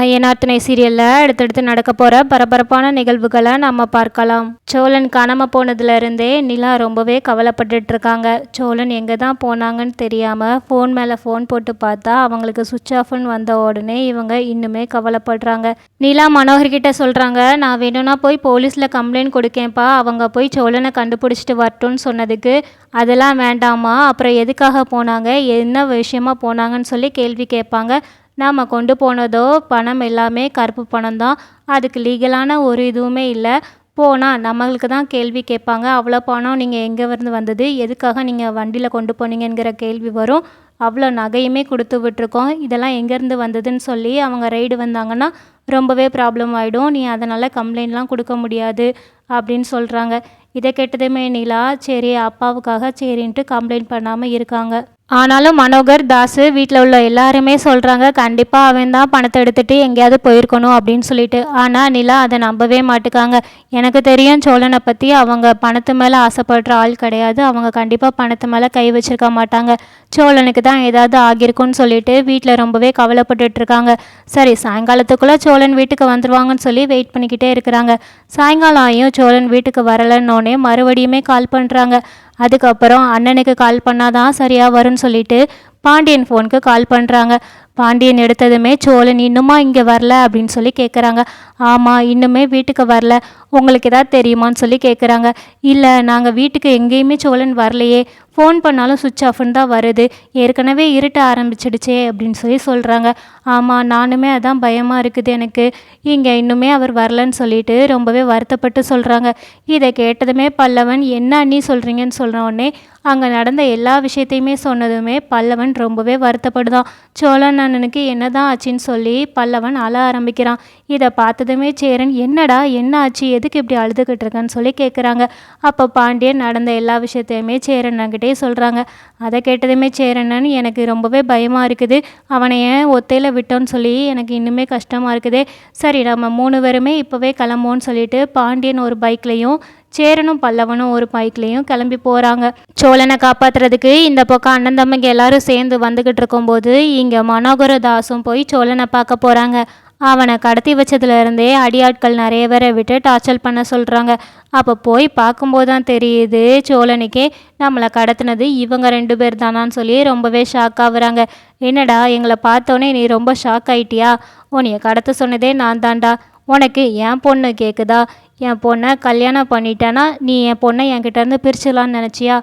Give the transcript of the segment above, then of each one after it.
ஐயனாத்தினை சீரியலில் அடுத்தடுத்து நடக்க போகிற பரபரப்பான நிகழ்வுகளை நம்ம பார்க்கலாம். சோழன் காணாமல் போனதுலேருந்தே நிலா ரொம்பவே கவலைப்பட்டுட்டு இருக்காங்க. சோழன் எங்கே தான் போனாங்கன்னு தெரியாமல் ஃபோன் மேலே ஃபோன் போட்டு பார்த்தா அவங்களுக்கு சுவிட்ச் ஆஃப்னு வந்த உடனே இவங்க இன்னுமே கவலைப்படுறாங்க. நிலா மனோகர்கிட்ட சொல்கிறாங்க நான் வேணும்னா போய் போலீஸில் கம்ப்ளைண்ட் கொடுக்கேன்ப்பா. அவங்க போய் சோழனை கண்டுபிடிச்சிட்டு வரட்டும்னு சொன்னதுக்கு அதெல்லாம் வேண்டாமா அப்புறம் எதுக்காக போனாங்க? என்ன விஷயமா போனாங்கன்னு சொல்லி கேள்வி கேட்பாங்க. நாம் கொண்டு போனதோ பணம் எல்லாமே கருப்பு பணம் தான். அதுக்கு லீகலான ஒரு இதுவுமே இல்லை. போனால் நம்மளுக்கு தான் கேள்வி கேட்பாங்க. அவ்வளோ பணம் நீங்கள் எங்கே இருந்து வந்தது? எதுக்காக நீங்கள் வண்டியில் கொண்டு போனீங்கங்கிற கேள்வி வரும். அவ்வளோ நகையுமே கொடுத்து விட்டுருக்கோம். இதெல்லாம் எங்கேருந்து வந்ததுன்னு சொல்லி அவங்க ரைடு வந்தாங்கன்னா ரொம்பவே ப்ராப்ளம் ஆகிடும் நீ அதனால் கம்ப்ளைண்ட்லாம் கொடுக்க முடியாது அப்படின்னு சொல்கிறாங்க இதை கேட்டதுமே நிலா சரி அப்பாவுக்காக சரின்ட்டு கம்ப்ளைண்ட் பண்ணாமல் இருக்காங்க. ஆனாலும் மனோகர் தாசு வீட்டில் உள்ள எல்லாருமே சொல்கிறாங்க கண்டிப்பாக அவன் தான் பணத்தை எடுத்துகிட்டு எங்கேயாவது போயிருக்கணும் அப்படின்னு சொல்லிட்டு. ஆனால் நிலா அதை நம்பவே மாட்டுக்காங்க. எனக்கு தெரியும் சோழனை பற்றி அவங்க பணத்து மேலே ஆசைப்படுற ஆள் கிடையாது. அவங்க கண்டிப்பாக பணத்து மேலே கை வச்சிருக்க மாட்டாங்க. சோழனுக்கு தான் ஏதாவது ஆகியிருக்குன்னு சொல்லிட்டு வீட்டில் ரொம்பவே கவலைப்பட்டுட்டு இருக்காங்க. சரி சாயங்காலத்துக்குள்ளே சோழன் வீட்டுக்கு வந்துடுவாங்கன்னு சொல்லி வெயிட் பண்ணிக்கிட்டே இருக்கிறாங்க. சாயங்காலம் ஆகியும் சோழன் வீட்டுக்கு வரலன்னொடனே மறுபடியுமே கால் பண்ணுறாங்க அதுக்கப்புறம் அண்ணனுக்கு கால் பண்ணாதான் சரியாக வரும்னு சொல்லிட்டு பாண்டியன் ஃபோனுக்கு கால் பண்ணுறாங்க பாண்டியன் எடுத்ததுமே சோழன் இன்னுமா இங்கே வரல? அப்படின்னு சொல்லி கேட்குறாங்க ஆமாம் இன்னுமே வீட்டுக்கு வரல. உங்களுக்கு எதாவது தெரியுமான்னு சொல்லி கேட்குறாங்க இல்லை நாங்கள் வீட்டுக்கு எங்கேயுமே சோழன் வரலையே. ஃபோன் பண்ணாலும் சுவிட்ச் ஆஃப்னு தான் வருது. ஏற்கனவே இருட்ட ஆரம்பிச்சிடுச்சே அப்படின்னு சொல்லி சொல்கிறாங்க ஆமாம் நானுமே அதான் பயமாக இருக்குது எனக்கு. இங்கே இன்னுமே அவர் வரலன்னு சொல்லிட்டு ரொம்பவே வருத்தப்பட்டு சொல்கிறாங்க இதை கேட்டதுமே பல்லவன் என்ன அண்ணி சொல்கிறீங்கன்னு சொல்கிற உடனே அங்கே நடந்த எல்லா விஷயத்தையுமே சொன்னதுமே பல்லவன் ரொம்பவே வருத்தப்படுதான். சோழன் அண்ணனுக்கு என்னதான் ஆச்சுன்னு சொல்லி பல்லவன் அழ ஆரம்பிக்கிறான். இதை பார்த்ததுமே சேரன் என்னடா என்ன ஆச்சு? எதுக்கு இப்படி அழுதுகிட்டு இருக்கன்னு சொல்லி கேட்குறாங்க அப்போ பாண்டியன் நடந்த எல்லா விஷயத்தையுமே சேரன்கிட்டே சொல்கிறாங்க அதை கேட்டதுமே சேரண்ணன் எனக்கு ரொம்பவே பயமாக இருக்குது. அவனை ஏன் ஒத்தையில் விட்டோன்னு சொல்லி எனக்கு இன்னுமே கஷ்டமாக இருக்குது. சரி நம்ம மூணு பேருமே இப்போவே கிளம்போன்னு சொல்லிட்டு பாண்டியன் ஒரு பைக்லேயும் சேரனும் பல்லவனும் ஒரு பைக்லேயும் கிளம்பி போகிறாங்க சோழனை காப்பாற்றுறதுக்கு இந்த பக்கம் அண்ணன் தம்பிங்க எல்லாரும் சேர்ந்து வந்துக்கிட்டு இருக்கும்போது இங்கே மனோகரதாசும் போய் சோழனை பார்க்க போகிறாங்க அவனை கடத்தி வச்சதுலேருந்தே அடியாட்கள் நிறைய பேரை விட்டு டார்ச்சர் பண்ண சொல்கிறாங்க அப்போ போய் பார்க்கும்போது தான் தெரியுது சோழனுக்கே நம்மளை கடத்தினது இவங்க ரெண்டு பேர் தானான்னு சொல்லி ரொம்பவே ஷாக் ஆகுறாங்க. என்னடா எங்களை பார்த்தோன்னே நீ ரொம்ப ஷாக் ஆயிட்டியா? உன்னைய கடத்த சொன்னதே நான் தான்டா. உனக்கு என் பொண்ணு கேட்குதா என் பொண்ணை கல்யாணம் பண்ணிட்டேன்னா நீ என் பொண்ணை என்கிட்டேருந்து பிரிச்சிடலான்னு நினச்சியா?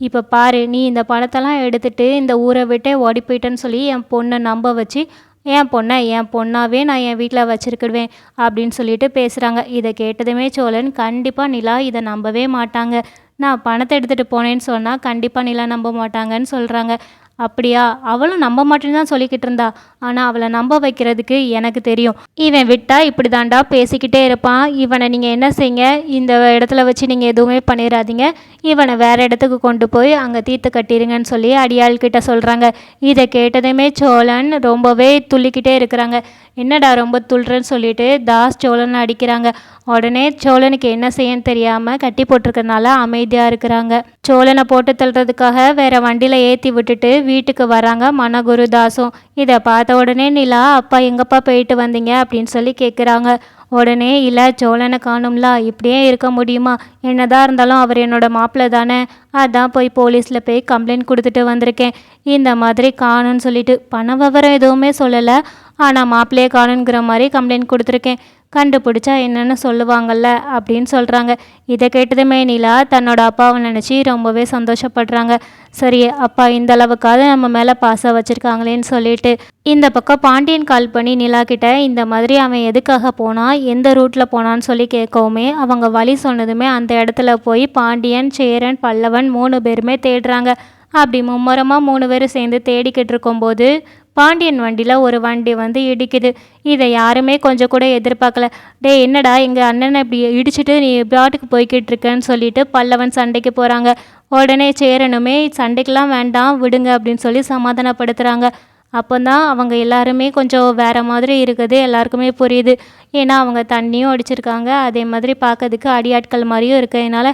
இப்போ பாரு நீ இந்த பணத்தெல்லாம் எடுத்துகிட்டு இந்த ஊரை விட்டே ஓடி போயிட்டேன்னு சொல்லி என் பொண்ணை நம்ப வச்சு என் பொண்ணை என் பொண்ணாவே நான் என் வீட்டில் வச்சுருக்கிடுவேன் அப்படின்னு சொல்லிட்டு பேசுகிறாங்க இதை கேட்டதுமே சோழன் கண்டிப்பாக நிலா இதை நம்பவே மாட்டாங்க. நான் பணத்தை எடுத்துகிட்டு போனேன்னு சொன்னால் கண்டிப்பாக நிலா நம்ப மாட்டாங்கன்னு சொல்கிறாங்க அப்படியா? அவளும் நம்ப மாட்டேன்னு தான் சொல்லிக்கிட்டு இருந்தா. ஆனால் அவளை நம்ப வைக்கிறதுக்கு எனக்கு தெரியும். இவன் விட்டா இப்படி தாண்டா பேசிக்கிட்டே இருப்பான். இவனை நீங்கள் என்ன செய்யுங்க இந்த இடத்துல வச்சு நீங்கள் எதுவுமே பண்ணிடாதீங்க இவனை வேற இடத்துக்கு கொண்டு போய் அங்கே தீர்த்து கட்டிடுங்கன்னு சொல்லி அடியாள்கிட்ட சொல்கிறாங்க இதை கேட்டதுமே சோழன் ரொம்பவே துள்ளிக்கிட்டே இருக்கிறாங்க. என்னடா ரொம்ப துள்ளுறன்னு சொல்லிட்டு தாஸ் சோழன் அடிக்கிறாங்க. உடனே சோழனுக்கு என்ன செய்யன்னு தெரியாமல் கட்டி போட்டிருக்கறனால அமைதியாக இருக்கிறாங்க. சோழனை போட்டு தள்ளுறதுக்காக வேற வண்டியில் ஏற்றி விட்டுட்டு வீட்டுக்கு வராங்க. மனகுரு தாஸும் இதை பார்த்த உடனே நிலா அப்பா எங்கப்பா போயிட்டு வந்தீங்க? அப்படின்னு சொல்லி கேட்குறாங்க உடனே இல்லை சோழனை காணும்ல இப்படியே இருக்க முடியுமா? என்னதான் இருந்தாலும் அவர் என்னோட மாப்பிள்ளை தானே. அதான் போய் போலீஸில் போய் கம்ப்ளைண்ட் கொடுத்துட்டு வந்திருக்கேன். இந்த மாதிரி காணும்னு சொல்லிட்டு பண விவரம் எதுவுமே சொல்லலை. ஆனால் மாப்பிள்ளையே காணுங்கிற மாதிரி கம்ப்ளைண்ட் கொடுத்துருக்கேன். கண்டுபிடிச்சா என்னென்னு சொல்லுவாங்கல்ல அப்படின்னு சொல்கிறாங்க இதை கேட்டதுமே நிலா தன்னோட அப்பாவை நினச்சி ரொம்பவே சந்தோஷப்படுறாங்க. சரி அப்பா இந்த அளவுக்காவது நம்ம மேலே பாசம் வச்சுருக்காங்களேன்னு சொல்லிட்டு இந்த பக்கம் பாண்டியன் கால் பண்ணி நிலா கிட்ட இந்த மாதிரி அவன் எதுக்காக போனான் எந்த ரூட்டில் போனான்னு சொல்லி கேட்கவுமே அவங்க வழி சொன்னதுமே அந்த இடத்துல போய் பாண்டியன் சேரன் பல்லவன் மூணு பேருமே தேடுறாங்க. அப்படி மும்முரமாக மூணு பேரும் சேர்ந்து தேடிக்கிட்டு இருக்கும்போது பாண்டியன் வண்டியில் ஒரு வண்டி வந்து இடிக்குது. இதை யாருமே கொஞ்சம் கூட எதிர்பார்க்கல. டே என்னடா எங்கள் அண்ணனை இப்படி இடிச்சிட்டு நீ பாட்டுக்கு போய்கிட்டு இருக்கேன்னு சொல்லிட்டு பல்லவன் சண்டைக்கு போகிறாங்க உடனே சேரனுமே சண்டைக்கெலாம் வேண்டாம் விடுங்க அப்படின்னு சொல்லி சமாதானப்படுத்துகிறாங்க அப்போ தான் அவங்க எல்லாருமே கொஞ்சம் வேறு மாதிரி இருக்குது. எல்லாருக்குமே புரியுது. ஏன்னா அவங்க தண்ணியும் அடிச்சிருக்காங்க. அதே மாதிரி பார்க்கறதுக்கு அடியாட்கள் மாதிரியும் இருக்கிறதுனால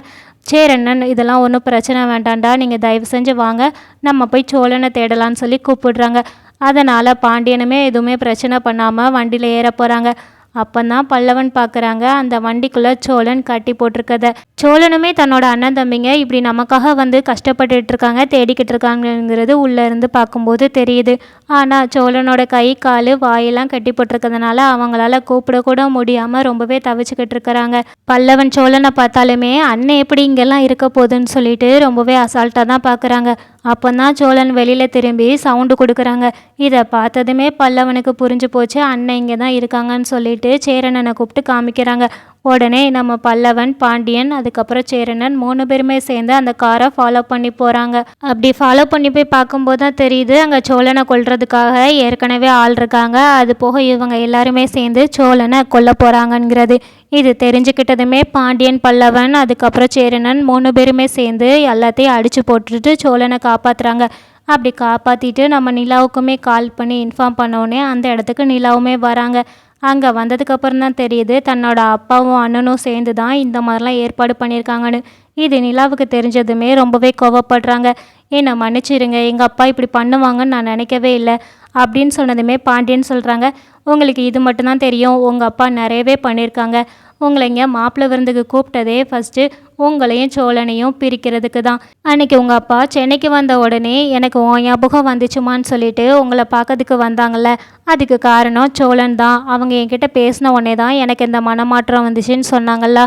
சேரண்ணன் இதெல்லாம் ஒன்றும் பிரச்சனை வேண்டாண்டா நீங்கள் தயவு செஞ்சு வாங்க. நம்ம போய் சோழனை தேடலான்னு சொல்லி கூப்பிடுறாங்க. அதனால் பாண்டியனுமே எதுவுமே பிரச்சனை பண்ணாமல் வண்டியில் ஏற போகிறாங்க அப்போ தான் பல்லவன் பார்க்குறாங்க அந்த வண்டிக்குள்ளே சோழன் கட்டி போட்டிருக்கத. சோழனுமே தன்னோட அண்ணன் தம்பிங்க இப்படி நமக்காக வந்து கஷ்டப்பட்டுட்டு இருக்காங்க தேடிக்கிட்டு இருக்காங்கங்கிறது உள்ளே இருந்து பார்க்கும்போது தெரியுது. ஆனால் சோழனோட கை கால் வாயெல்லாம் கட்டி போட்டிருக்கிறதுனால அவங்களால கூப்பிடக்கூட முடியாமல் ரொம்பவே தவிச்சுக்கிட்டு இருக்கிறாங்க. பல்லவன் சோழனை பார்த்தாலுமே அண்ணன் எப்படி இங்கெல்லாம் இருக்க போகுதுன்னு சொல்லிட்டு ரொம்பவே அசால்ட்டாக தான் பார்க்குறாங்க அப்போ தான் சோழன் வெளியில் திரும்பி சவுண்டு கொடுக்குறாங்க. இதை பார்த்ததுமே பல்லவனுக்கு புரிஞ்சு போச்சு அண்ணன் இங்கே தான் இருக்காங்கன்னு சொல்லிட்டு சேரனனை கூப்பிட்டு காமிக்கிறாங்க. உடனே நம்ம பல்லவன் பாண்டியன் அதுக்கப்புறம் சேரனன் மூணு பேருமே சேர்ந்து அந்த காரை ஃபாலோ பண்ணி போகிறாங்க அப்படி ஃபாலோ பண்ணி போய் பார்க்கும்போது தான் தெரியுது அங்கே சோழனை கொல்றதுக்காக ஏற்கனவே ஆள் இருக்காங்க. அது போக இவங்க எல்லாருமே சேர்ந்து சோழனை கொல்ல போகிறாங்கங்கிறது இது தெரிஞ்சுக்கிட்டதுமே பாண்டியன் பல்லவன் அதுக்கப்புறம் சேரனன் மூணு பேருமே சேர்ந்து எல்லாத்தையும் அடித்து போட்டுட்டு சோழனை காப்பாற்றுறாங்க அப்படி காப்பாற்றிட்டு நம்ம நிலாவுக்குமே கால் பண்ணி இன்ஃபார்ம் பண்ணோடனே அந்த இடத்துக்கு நிலாவுமே வராங்க. அங்கே வந்ததுக்கப்புறம் தான் தெரியுது தன்னோட அப்பாவும் அண்ணனும் சேர்ந்து தான் இந்த மாதிரிலாம் ஏற்பாடு பண்ணியிருக்காங்கன்னு. இது நிலாவுக்கு தெரிஞ்சதுமே ரொம்பவே கோவப்படுறாங்க. என்னை மன்னிச்சிருங்க எங்கள் அப்பா இப்படி பண்ணுவாங்கன்னு நான் நினைக்கவே இல்லை அப்படின்னு சொன்னதுமே பாண்டியன் சொல்கிறாங்க உங்களுக்கு இது மட்டும்தான் தெரியும் உங்கள் அப்பா நிறையவே பண்ணியிருக்காங்க. உங்களை இங்கே மாப்பிள்ளை விருந்துக்கு கூப்பிட்டதே ஃபஸ்ட்டு உங்களையும் சோழனையும் பிரிக்கிறதுக்கு தான். அன்னைக்கு உங்கள் அப்பா சென்னைக்கு வந்த உடனே எனக்கு உன் ஞாபகம் வந்துச்சுமான்னு சொல்லிட்டு உங்களை பார்க்கறதுக்கு வந்தாங்கள்ல அதுக்கு காரணம் சோழன் தான். அவங்க என்கிட்ட பேசின உடனே தான் எனக்கு இந்த மனமாற்றம் வந்துச்சுன்னு சொன்னாங்கல்ல.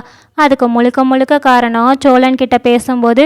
அதுக்கு முழுக்க முழுக்க காரணம் சோழன் கிட்ட பேசும்போது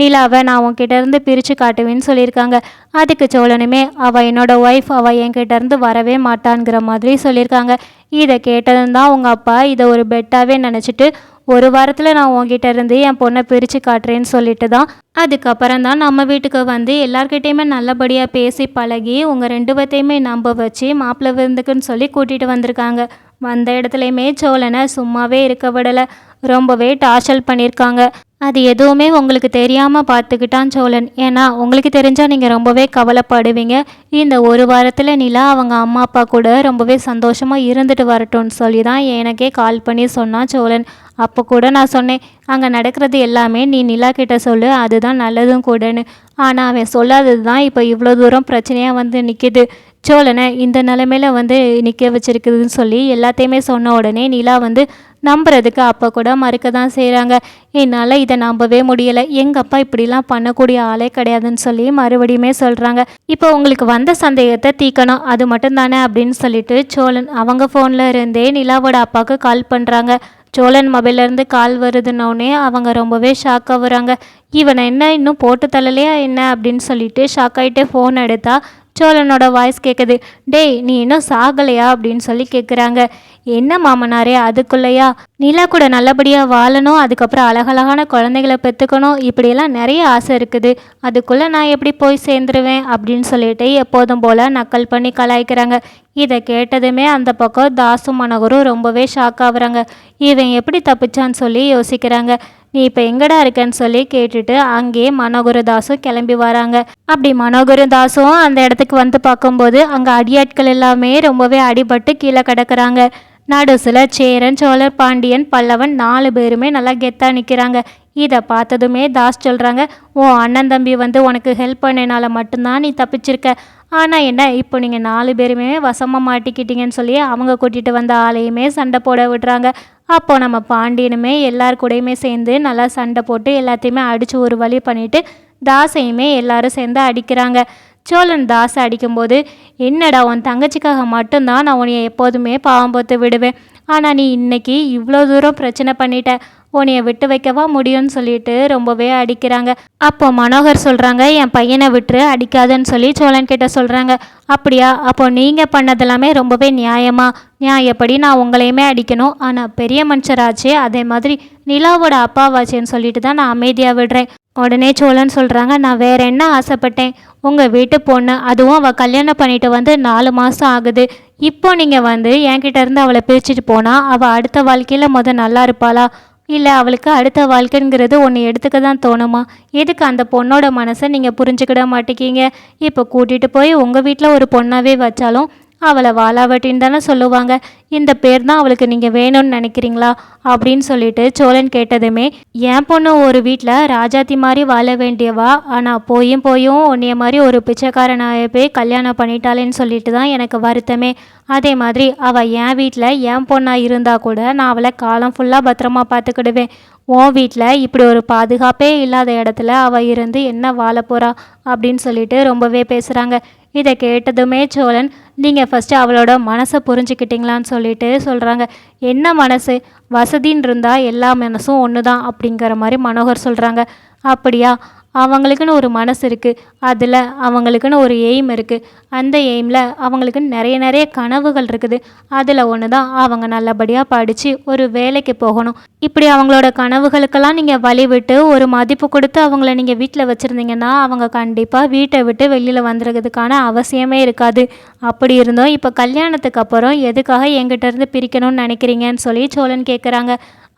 நிலாவை நான் உன்கிட்ட இருந்து பிரித்து காட்டுவேன்னு சொல்லியிருக்காங்க. அதுக்கு சோழனுமே அவள் என்னோட ஒய்ஃப் அவள் என்கிட்ட இருந்து வரவே மாட்டான்ங்கிற மாதிரி சொல்லியிருக்காங்க. இதை கேட்டதும் தான் உங்கள் அப்பா இதை ஒரு பெட்டாகவே நினச்சிட்டு ஒரு வாரத்தில் நான் உங்ககிட்ட இருந்து என் பொண்ணை பிரித்து காட்டுறேன்னு சொல்லிட்டு தான். அதுக்கப்புறம் தான் நம்ம வீட்டுக்கு வந்து எல்லார்கிட்டேயுமே நல்லபடியாக பேசி பழகி உங்கள் ரெண்டு பேர்த்தையுமே நம்ப வச்சு மாப்பிள்ளை விருந்துக்குன்னு சொல்லி கூட்டிகிட்டு வந்திருக்காங்க. வந்த இடத்துலையுமே சோழனை சும்மாவே இருக்க விடலை. ரொம்பவே டார்ச்சல் பண்ணியிருக்காங்க அது எதுவுமே உங்களுக்கு தெரியாமல் பார்த்துக்கிட்டான் சோழன். ஏன்னா உங்களுக்கு தெரிஞ்சால் நீங்கள் ரொம்பவே கவலைப்படுவீங்க. இந்த ஒரு வாரத்தில் நிலா அவங்க அம்மா அப்பா கூட ரொம்பவே சந்தோஷமாக இருந்துட்டு வரட்டும்னு சொல்லி தான் எனக்கே கால் பண்ணி சொன்னான் சோழன். அப்போ கூட நான் சொன்னேன் அங்கே நடக்கிறது எல்லாமே நீ நிலா கிட்ட சொல்லு அதுதான் நல்லதும் கூடன்னு. ஆனால் அவன் சொல்லாதது தான் இப்போ இவ்வளோ தூரம் பிரச்சனையாக வந்து நிற்கிது சோழனை இந்த நிலமையில வந்து நிற்க வச்சிருக்குதுன்னு சொல்லி எல்லாத்தையுமே சொன்ன உடனே நிலா வந்து நம்புறதுக்கு அப்போ கூட மறுக்க தான் செய்கிறாங்க என்னால் இதை நம்பவே முடியலை. எங்கள் அப்பா இப்படிலாம் பண்ணக்கூடிய ஆளே கிடையாதுன்னு சொல்லி மறுபடியுமே சொல்கிறாங்க இப்போ உங்களுக்கு வந்த சந்தேகத்தை தீக்கணும் அது மட்டும் தானே அப்படின்னு சொல்லிட்டு சோழன் அவங்க ஃபோனில் இருந்தே நிலாவோட அப்பாவுக்கு கால் பண்ணுறாங்க சோழன் மொபைல்லேருந்து கால் வருதுன்னொடனே அவங்க ரொம்பவே ஷாக் ஆகுறாங்க இவனை என்ன இன்னும் போட்டு தள்ளலையா என்ன அப்படின்னு சொல்லிட்டு ஷாக் ஆகிட்டே ஃபோன் எடுத்தா சோழனோட வாய்ஸ் கேட்குது டேய் நீ இன்னும் சாகலையா? அப்படின்னு சொல்லி கேட்குறாங்க என்ன மாமனாரே அதுக்குள்ளையா? நிலா கூட நல்லபடியாக வாழணும் அதுக்கப்புறம் அழகழகான குழந்தைகளை பெற்றுக்கணும் இப்படியெல்லாம் நிறைய ஆசை இருக்குது. அதுக்குள்ளே நான் எப்படி போய் சேர்ந்துருவேன்? அப்படின்னு சொல்லிட்டு எப்போதும் போல் நக்கல் பண்ணி கலாய்க்கிறாங்க. இதை கேட்டதுமே அந்த பக்கம் தாசும் மனோகரும் ரொம்பவே ஷாக் ஆகுறாங்க. இவன் எப்படி தப்பிச்சான்னு சொல்லி யோசிக்கிறாங்க. நீ இப்போ எங்கடா இருக்கன்னு சொல்லி கேட்டுட்டு அங்கேயே மனோகரதாசும் கிளம்பி வராங்க. அப்படி மனோகரதாசும் அந்த இடத்துக்கு வந்து பார்க்கும்போது அங்கே அடியாட்கள் எல்லாமே ரொம்பவே அடிபட்டு கீழே கிடக்குறாங்க. நடுசில் சேரன் சோழர் பாண்டியன் பல்லவன் நாலு பேருமே நல்லா கெத்தாக நிற்கிறாங்க இதை பார்த்ததுமே தாஸ் சொல்கிறாங்க உன் அண்ணன் தம்பி வந்து உனக்கு ஹெல்ப் பண்ணினால மட்டும்தான் நீ தப்பிச்சிருக்க. ஆனால் என்ன இப்போ நீங்கள் நாலு பேருமே வசமாக மாட்டிக்கிட்டீங்கன்னு சொல்லி அவங்க கூட்டிகிட்டு வந்த ஆளையுமே சண்டை போட விடுறாங்க. அப்போ நம்ம பாண்டியனுமே எல்லார் கூடயுமே சேர்ந்து நல்லா சண்டை போட்டு எல்லாத்தையுமே அடித்து ஒரு வழி பண்ணிவிட்டு தாசையுமே எல்லாரும் சேர்ந்து அடிக்கிறாங்க. சோழன் தாசை அடிக்கும்போது என்னடா உன் தங்கச்சிக்காக மட்டும்தான் நான் உன்னை எப்போதுமே பாவம் பார்த்து விடுவேன். ஆனால் நீ இன்னைக்கு இவ்வளோ தூரம் பிரச்சனை பண்ணிட்ட. உன்னைய விட்டு வைக்கவா முடியும்னு சொல்லிட்டு ரொம்பவே அடிக்கிறாங்க. அப்போ மனோகர் சொல்கிறாங்க என் பையனை விட்டு அடிக்காதுன்னு சொல்லி சோழன் கிட்ட சொல்கிறாங்க அப்படியா? அப்போ நீங்கள் பண்ணதெல்லாமே ரொம்பவே நியாயமா? நியாயப்படி நான் உங்களையுமே அடிக்கணும்? ஆனால் பெரிய மனுஷராச்சே அதே மாதிரி நிலாவோட அப்பாவாச்சேன்னு சொல்லிட்டு தான் நான் அமைதியாக விடுறேன். உடனே சோழன் சொல்கிறாங்க நான் வேற என்ன ஆசைப்பட்டேன்? உங்கள் வீட்டு பொண்ணு அதுவும் அவள் கல்யாணம் பண்ணிட்டு வந்து நாலு மாதம் ஆகுது. இப்போ நீங்கள் வந்து என்கிட்ட இருந்து அவளை பிரிச்சுட்டு போனால் அவள் அடுத்த வாழ்க்கையில் மொதல் நல்லா இருப்பாளா? இல்லை அவளுக்கு அடுத்த வாழ்க்கைங்கிறது ஒன்று எடுத்துக்க தான் தோணுமா? எதுக்கு அந்த பொண்ணோட மனசை நீங்கள் புரிஞ்சுக்கிட மாட்டேங்கிங்க இப்போ கூட்டிகிட்டு போய் உங்கள் வீட்டில் ஒரு பொண்ணாகவே வச்சாலும் அவளை வாலாவட்டின்னு தானே சொல்லுவாங்க. இந்த பேர் தான் அவளுக்கு நீங்கள் வேணும்னு நினைக்கிறீங்களா? அப்படின்னு சொல்லிட்டு சோழன் கேட்டதுமே என் பொண்ணு ஒரு வீட்டில் ராஜாத்தி மாதிரி வாழ வேண்டியவா? ஆனால் போயும் போயும் உன்னைய மாதிரி ஒரு பிச்சைக்காரனாய போய் கல்யாணம் பண்ணிட்டாளேன்னு சொல்லிட்டு தான் எனக்கு வருத்தமே. அதே மாதிரி அவள் என் வீட்டில் என் பொண்ணாக இருந்தால் கூட நான் அவளை காலம் ஃபுல்லாக பத்திரமா பார்த்துக்கிடுவேன். உன் வீட்டில் இப்படி ஒரு பாதுகாப்பே இல்லாத இடத்துல அவள் இருந்து என்ன வாழ போகிறா அப்படின்னு சொல்லிட்டு ரொம்பவே பேசுகிறாங்க இதை கேட்டதுமே சோழன் நீங்கள் ஃபஸ்ட்டு அவளோட மனசை புரிஞ்சுக்கிட்டீங்களான்னு சொல்லிட்டு சொல்கிறாங்க என்ன மனசு? வசதின்னு இருந்தால் எல்லா மனசும் ஒன்று தான் அப்படிங்கிற மாதிரி மனோகர் சொல்கிறாங்க அப்படியா? அவங்களுக்குன்னு ஒரு மனசு இருக்குது அதில் அவங்களுக்குன்னு ஒரு எய்ம் இருக்குது அந்த எய்மில் அவங்களுக்குன்னு நிறைய நிறைய கனவுகள் இருக்குது. அதில் ஒன்று தான் அவங்க நல்லபடியாக படித்து ஒரு வேலைக்கு போகணும். இப்படி அவங்களோட கனவுகளுக்கெல்லாம் நீங்கள் வழி விட்டு ஒரு மதிப்பு கொடுத்து அவங்கள நீங்கள் வீட்டில் வச்சுருந்தீங்கன்னா அவங்க கண்டிப்பாக வீட்டை விட்டு வெளியில் வந்துடுறதுக்கான அவசியமே இருக்காது. அப்படி இருந்தோம். இப்போ கல்யாணத்துக்கு அப்புறம் எதுக்காக எங்கிட்டேருந்து பிரிக்கணும்னு நினைக்கிறீங்கன்னு சொல்லி சோழன் கேட்குறாங்க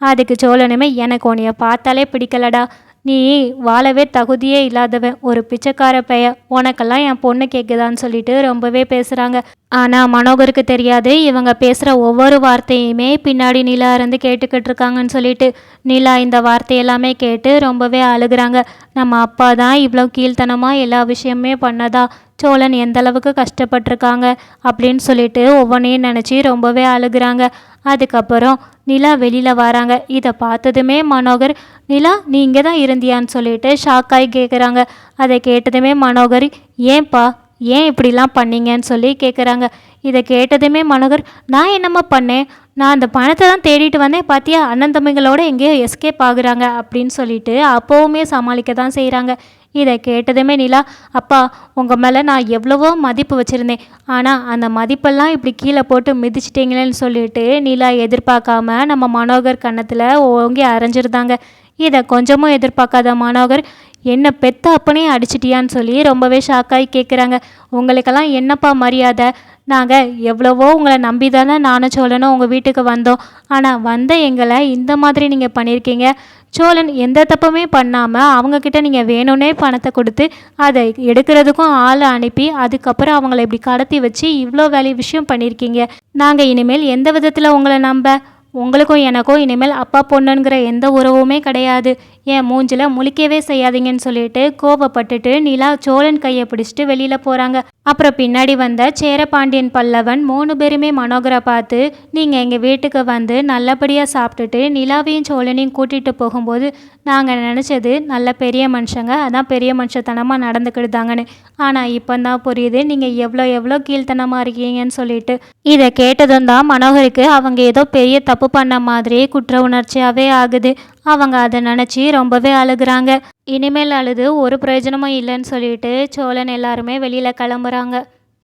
அதுக்கு சோழனுமே எனக்கு உன்னைய பார்த்தாலே பிடிக்கலடா. நீ வாழவே தகுதியே இல்லாதவன் ஒரு பிச்சைக்கார பெய உனக்கெல்லாம் என் பொண்ணு கேட்குதான்னு சொல்லிட்டு ரொம்பவே பேசுகிறாங்க ஆனால் மனோகருக்கு தெரியாது இவங்க பேசுகிற ஒவ்வொரு வார்த்தையுமே பின்னாடி நிலா இருந்து கேட்டுக்கிட்டு இருக்காங்கன்னு சொல்லிட்டு நிலா இந்த வார்த்தையெல்லாமே கேட்டு ரொம்பவே அழுகிறாங்க. நம்ம அப்பா தான் இவ்வளோ கீழ்த்தனமாக எல்லா விஷயமே பண்ணதா சோழன் எந்த அளவுக்கு கஷ்டப்பட்டிருக்காங்க அப்படின்னு சொல்லிட்டு ஒவ்வொன்றையும் நினச்சி ரொம்பவே அழுகிறாங்க. அதுக்கப்புறம் நிலா வெளியில் வராங்க. இதை பார்த்ததுமே மனோகர் நிலா நீ இங்கே தான் இருந்தியான்னு சொல்லிட்டு ஷாக்காகி கேட்குறாங்க அதை கேட்டதுமே மனோகர் ஏன்பா ஏன் இப்படிலாம் பண்ணீங்கன்னு சொல்லி கேட்குறாங்க இதை கேட்டதுமே மனோகர் நான் என்னம்மா பண்ணேன்? நான் அந்த பணத்தை தான் தேடிட்டு வந்தேன். பார்த்தியா அண்ணன் தம்பிங்களோட எங்கேயோ எஸ்கேப் ஆகுறாங்க. அப்படின்னு சொல்லிட்டு அப்போவுமே சமாளிக்க தான் செய்கிறாங்க இதை கேட்டதுமே நிலா அப்பா உங்கள் மேலே நான் எவ்வளவோ மதிப்பு வச்சுருந்தேன். ஆனால் அந்த மதிப்பெல்லாம் இப்படி கீழே போட்டு மிதிச்சிட்டிங்களேன்னு சொல்லிட்டு நிலா எதிர்பார்க்காம நம்ம மனோகர் கன்னத்தில் ஓங்கி அரைஞ்சிருந்தாங்க. இதை கொஞ்சமும் எதிர்பார்க்காத மாணவர் என்ன பெத்த அப்பனே அடிச்சிட்டியான்னு சொல்லி ரொம்பவே ஷாக்காகி கேட்குறாங்க உங்களுக்கெல்லாம் என்னப்பா மரியாதை? நாங்கள் எவ்வளவோ உங்களை நம்பி தானே நானும் சோழனும் உங்கள் வீட்டுக்கு வந்தோம். ஆனால் வந்த எங்களை இந்த மாதிரி நீங்கள் பண்ணியிருக்கீங்க. சோழன் எந்த தப்புமே பண்ணாமல் அவங்கக்கிட்ட நீங்கள் வேணும்னே பணத்தை கொடுத்து அதை எடுக்கிறதுக்கும் ஆளை அனுப்பி அதுக்கப்புறம் அவங்கள இப்படி கடத்தி வச்சு இவ்வளோ வேலை விஷயம் பண்ணியிருக்கீங்க. நாங்கள் இனிமேல் எந்த விதத்தில் உங்களை நம்ப உங்களுக்கும் எனக்கும் இனிமேல் அப்பா பொண்ணுங்கிற எந்த உறவுமே கிடையாது. என் மூஞ்சில் முழிக்கவே செய்யாதீங்கன்னு சொல்லிட்டு கோபப்பட்டுட்டு நிலா சோழன் கையை பிடிச்சிட்டு வெளியில் போகிறாங்க அப்புறம் பின்னாடி வந்த சேரபாண்டியன் பல்லவன் மூணு பேருமே மனோகரை பார்த்து நீங்கள் எங்கள் வீட்டுக்கு வந்து நல்லபடியாக சாப்பிட்டுட்டு நிலாவையும் சோழனையும் கூட்டிகிட்டு போகும்போது நாங்கள் நினச்சது நல்ல பெரிய மனுஷங்க அதான் பெரிய மனுஷத்தனமாக நடந்துக்கிடுதாங்கன்னு. ஆனால் இப்போ தான் புரியுது நீங்கள் எவ்வளோ எவ்வளோ கீழ்த்தனமாக இருக்கீங்கன்னு சொல்லிட்டு. இதை கேட்டதும் தான் மனோகருக்கு அவங்க ஏதோ பெரிய தப்பு பண்ண மாதிரி குற்ற உணர்ச்சியாகவே ஆகுது. அவங்க அதை நினச்சி ரொம்பவே அழுகுறாங்க. இனிமேல் அழுது ஒரு பிரயோஜனமும் இல்லைன்னு சொல்லிட்டு சோழன் எல்லாருமே வெளியில் கிளம்புறாங்க.